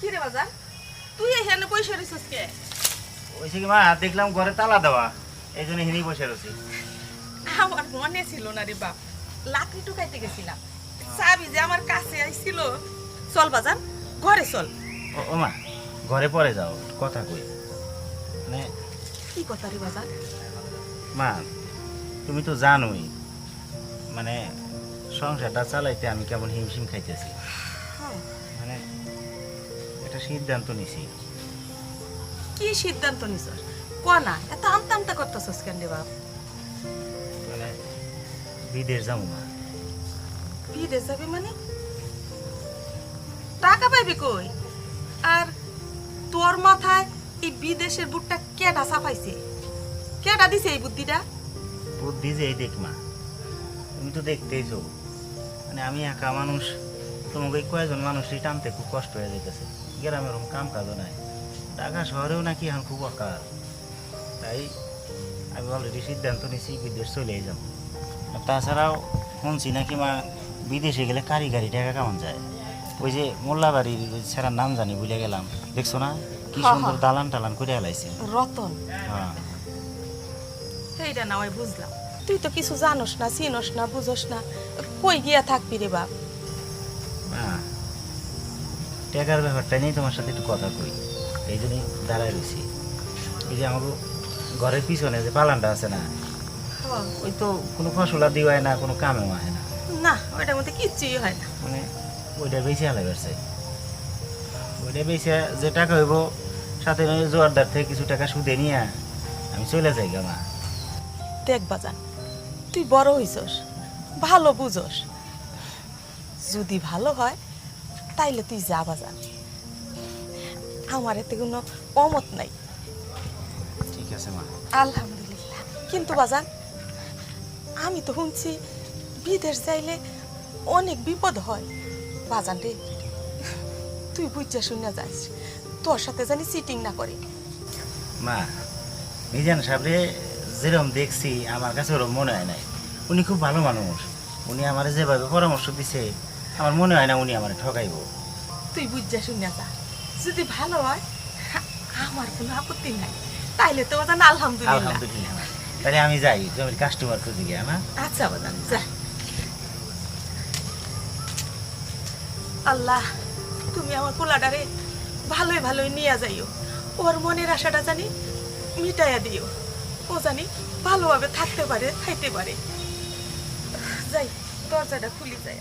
কি রে বাজার? তুই এখানে বসে রইছিস কে ওইসে কি মা দেখলাম ঘরে তালা দেওয়া। এই জন্য হিনি বসে রয়েছি। আমার মনে ছিল না রে বাপ লাকড়ি টুকাইতে গেছিলাম। চাবি যে আমার কাছে আইছিল। চল বাজার ঘরে চল। ও মা ঘরে পরে যাও কথা কই। মানে কি কথা রে বাজার? মা তুমি তো জানোই মানে সংসারটা চালাইতে আমি কেমন হিমশিম খাইতেছি। একটা সিদ্ধান্ত নিছি। কি সিদ্ধান্ত নিছ? ক না এত আমতা আমতা করতেছস কেন রে বাপ? মানে বিদেশ যাব মা। বিদেশ যাবি মানে? টাকা পাইবি কই? আর তোর মাথায় এই বিদেশের বুটটা কেডা চাপাইছে? কেডা দিছে এই বুদ্ধিটা? বুদ্ধি যে এই দেখ মা তুমি তো দেখতেইছো। মানে আমি একা মানুষ তোমাকে কয়েকজন মানুষই টানতে খুব কষ্ট হয়ে যেতেছে গ্রামের ওরকম কাম কাজও নাই। ঢাকা শহরেও নাকি এখন খুব অকাল। তাই আমি অলরেডি সিদ্ধান্ত নিছি বিদেশ চলে যাব। তাছাড়াও শুনছি নাকি মা বিদেশে গেলে কারিগারি টাকা কেমন যায়? ওই যে মোল্লাবাড়ির ছাড়া নাম জানি ভুলে গেলাম। দেখছ না? কি সুন্দর। দালান টালান করে আলাইছে। রতন। হ্যাঁ। না ওই বুঝলাম। তুই তো কিছু জানোস না চিনোস না বুঝোস না। কই গিয়া থাকবি রে বাপ? না। টাকার ব্যাপারটা নিয়ে তোমার সাথে একটু কথা কই। এই জন্যই দাঁড়ায় রয়েছি এই যে আমাকে ঘরের পিছনে যে পালানটা আছে না ওই তো কোনো ফসল আর দিওয়ায় না কোনো কামেও হয় না। না ওইটার মধ্যে কিচ্ছুই হয় না। মানে ওইটা বেশি আলাই বেড়ছে ওইটা বেশি যে টাকা হইব সাথে জোয়ারদার থেকে কিছু টাকা সুদে নিয়ে আমি চলে যাই গা মা। দেখ বাজান তুই বড় হইছস ভালো বুঝোস। যদি ভালো হয় তাইলে তুই যা বাজান আমার এতে কোনো অমত নাই। ঠিক আছে মা। আলহামদুলিল্লাহ। কিন্তু বাজান আমি তো শুনছি বিদেশ যাইলে অনেক বিপদ হয়। বাজান রে তুই বুঝা শুনে যাস তোর সাথে জানি চিটিং না করে। মা মিজান সাহেবরে যেরকম দেখছি আমার কাছে ওরকম মনে হয় নাই। উনি খুব ভালো মানুষ। উনি আমার যেভাবে পরামর্শ দিছে আমার মনে হয় না উনি আমার ঠকাইব। তুই বুঝা শুনে যা। যদি ভালো হয় আমার কোনো আপত্তি নাই। তাইলে তো বাজান আলহামদুলিল্লাহ। আলহামদুলিল্লাহ। তাহলে আমি যাই জমির কাস্টমার খুঁজে গিয়ে না আচ্ছা বাজান যা। আল্লাহ তুমি আমার পোলাডারে ভালোই ভালোই নিয়ে যাইও। ওর মনের আশাটা জানি মিটাইয়া দিও। ও জানি ভালোভাবে থাকতে পারে খাইতে পারে। যাই দরজাটা খুলি যায়